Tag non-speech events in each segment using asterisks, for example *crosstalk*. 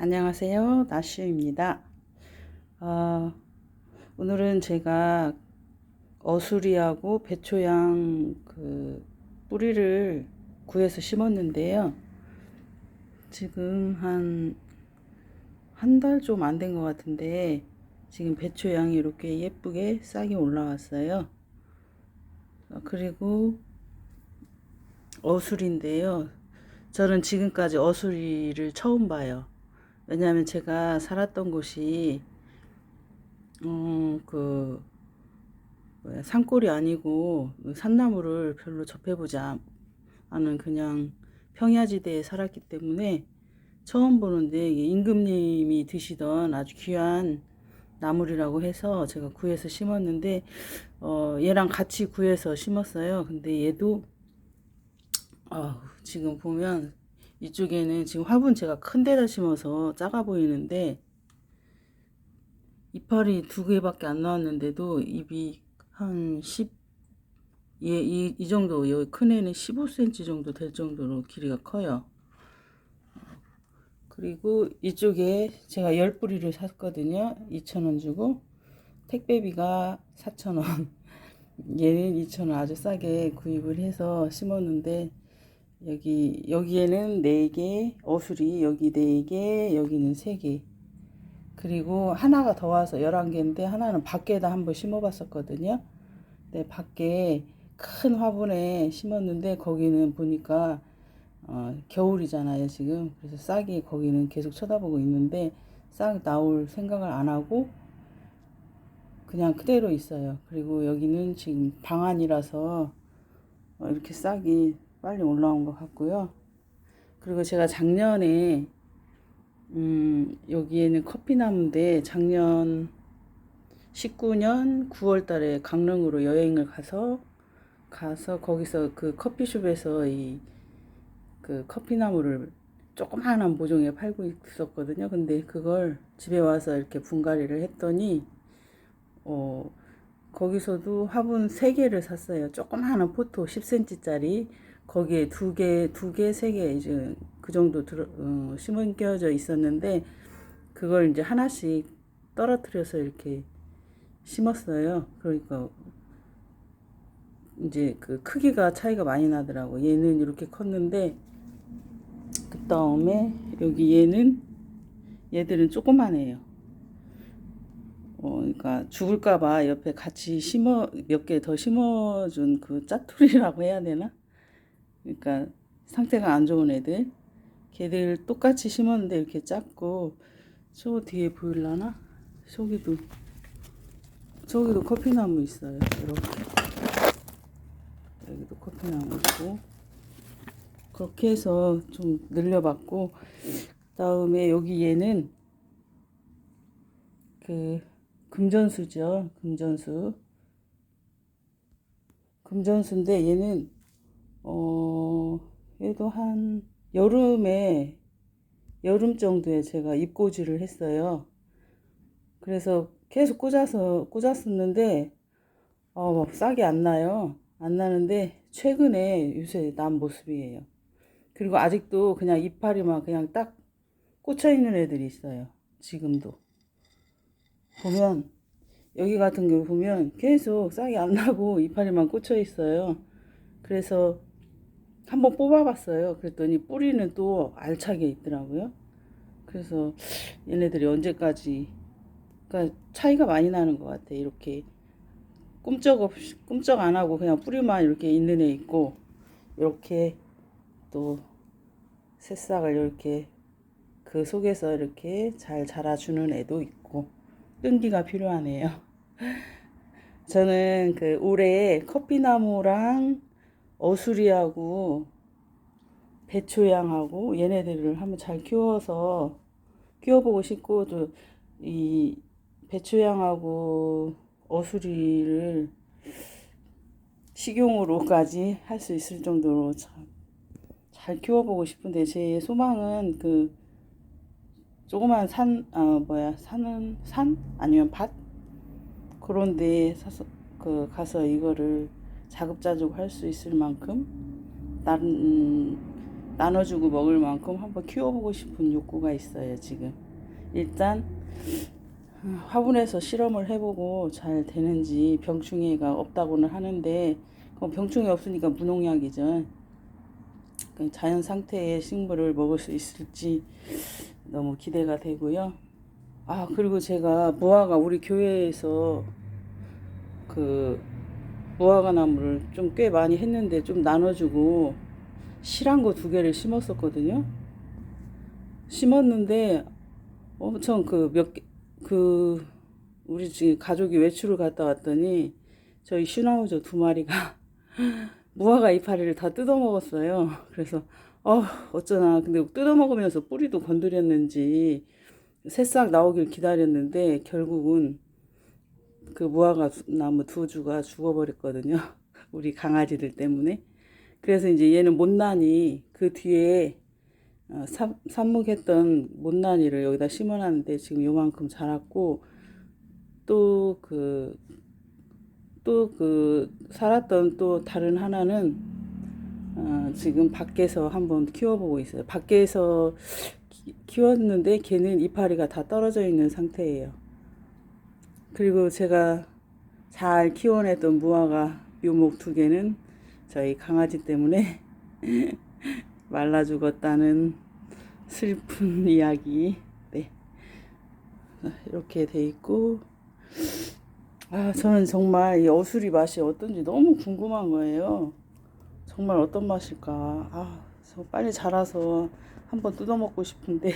안녕하세요. 나슈입니다. 어, 오늘은 제가 어수리하고 배초양 그 뿌리를 구해서 심었는데요. 지금 한, 한 달 좀 안 된 것 같은데, 지금 배초양이 이렇게 예쁘게 싹이 올라왔어요. 어, 그리고 어수리인데요. 저는 지금까지 어수리를 처음 봐요. 왜냐하면 제가 살았던 곳이 음그 산골이 아니고 산나무를 별로 접해보지 않- 않은 그냥 평야지대에 살았기 때문에 처음 보는데 임금님이 드시던 아주 귀한 나물이라고 해서 제가 구해서 심었는데 어 얘랑 같이 구해서 심었어요. 근데 얘도 아, 지금 보면 이쪽에는 지금 화분 제가 큰 데다 심어서 작아 보이는데 이파리 두 개밖에 안 나왔는데도 잎이 한 10, 예, 이, 이 정도, 여기 큰 애는 15cm 정도 될 정도로 길이가 커요. 그리고 이쪽에 제가 열 뿌리를 샀거든요. 2,000원 주고 택배비가 4,000원. *laughs* 얘는 2,000원 아주 싸게 구입을 해서 심었는데 여기 여기에는 4개 어수리 여기 4개 여기는 3개. 그리고 하나가 더 와서 11개인데 하나는 밖에다 한번 심어 봤었거든요. 네, 밖에 큰 화분에 심었는데 거기는 보니까 어, 겨울이잖아요 지금. 그래서 싹이 거기는 계속 쳐다보고 있는데 싹 나올 생각을 안 하고 그냥 그대로 있어요. 그리고 여기는 지금 방안이라서 어, 이렇게 싹이 빨리 올라온 것 같고요. 그리고 제가 작년에 음, 여기에는 커피나무인데 작년 19년 9월 달에 강릉으로 여행을 가서 가서 거기서 그 커피숍에서 이 그 커피나무를 조그마한 모종에 팔고 있었거든요. 근데 그걸 집에 와서 이렇게 분갈이를 했더니 어 거기서도 화분 3개를 샀어요. 조그마한 포토 10cm짜리 거기에 두 개, 두 개, 세 개 이제 그 정도 들어, 어, 심은겨져 있었는데 그걸 이제 하나씩 떨어뜨려서 이렇게 심었어요. 그러니까 이제 그 크기가 차이가 많이 나더라고. 얘는 이렇게 컸는데 그 다음에 여기 얘는 얘들은 조그만해요. 어, 그러니까 죽을까봐 옆에 같이 심어 몇 개 더 심어준 그 짜투리라고 해야 되나? 그러니까 상태가 안 좋은 애들. 걔들 똑같이 심었는데 이렇게 작고. 저 뒤에 보일라나? 저기도. 저기도 커피나무 있어요 이렇게. 여기도 커피나무 있고. 그렇게 해서 좀 늘려봤고. 그 다음에 여기 얘는 그 금전수죠 금전수. 금전수인데 얘는 어, 얘도 한 여름에 여름 정도에 제가 입고지를 했어요. 그래서 계속 꽂아서 꽂았었는데 어, 싹이 안 나요. 안 나는데 최근에 요새 난 모습이에요. 그리고 아직도 그냥 이파리만 그냥 딱 꽂혀 있는 애들이 있어요. 지금도 보면 여기 같은 경우 보면 계속 싹이 안 나고 이파리만 꽂혀 있어요. 그래서 한번 뽑아봤어요. 그랬더니 뿌리는 또 알차게 있더라고요. 그래서 얘네들이 언제까지, 그러니까 차이가 많이 나는 것 같아. 이렇게 꿈쩍 없이, 꿈쩍 안 하고 그냥 뿌리만 이렇게 있는 애 있고, 이렇게 또 새싹을 이렇게 그 속에서 이렇게 잘 자라주는 애도 있고, 끈기가 필요하네요. *laughs* 저는 그 올해 커피나무랑 어수리하고 배초양하고 얘네들을 한번 잘 키워서 키워보고 싶고 또 이 배초양하고 어수리를 식용으로까지 할 수 있을 정도로 참 잘 키워보고 싶은데 제 소망은 그 조그만 산, 아, 뭐야, 산은, 산? 아니면 밭? 그런데 사서, 그, 가서 이거를 자급자족 할 수 있을 만큼, 다른, 나눠주고 먹을 만큼 한번 키워보고 싶은 욕구가 있어요 지금. 일단 음, 화분에서 실험을 해보고 잘 되는지 병충해가 없다고는 하는데 병충해 없으니까 무농약이죠. 그 자연 상태의 식물을 먹을 수 있을지 너무 기대가 되고요. 아 그리고 제가 무화과 우리 교회에서 그 무화과 나무를 좀 꽤 많이 했는데 좀 나눠주고 실한 거 두 개를 심었었거든요. 심었는데 엄청 그몇그 우리 지금 가족이 외출을 갔다 왔더니 저희 슈나우저 두 마리가 *laughs* 무화과 이파리를 다 뜯어 먹었어요. 그래서 어 어쩌나 근데 뜯어 먹으면서 뿌리도 건드렸는지 새싹 나오길 기다렸는데 결국은 그 무화과 두- 나무 두 주가 죽어버렸거든요. *laughs* 우리 강아지들 때문에. 그래서 이제 얘는 못난이 그 뒤에 어, 삽, 삽목했던 못난이를 여기다 심어놨는데 지금 요만큼 자랐고 또 그 또그 살았던 또 다른 하나는 어, 지금 밖에서 한번 키워보고 있어요. 밖에서 키- 키웠는데 걔는 이파리가 다 떨어져 있는 상태예요. 그리고 제가 잘 키워냈던 무화과 묘목 두 개는 저희 강아지 때문에 *laughs* 말라 죽었다는 슬픈 *laughs* 이야기. 네. 이렇게 돼 있고. 아, 저는 정말 이 어수리 맛이 어떤지 너무 궁금한 거예요. 정말 어떤 맛일까. 아, 저 빨리 자라서 한번 뜯어먹고 싶은데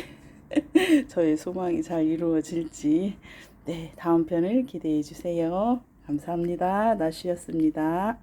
*laughs* 저의 소망이 잘 이루어질지. 네, 다음 편을 기대해 주세요. 감사합니다. 나시였습니다.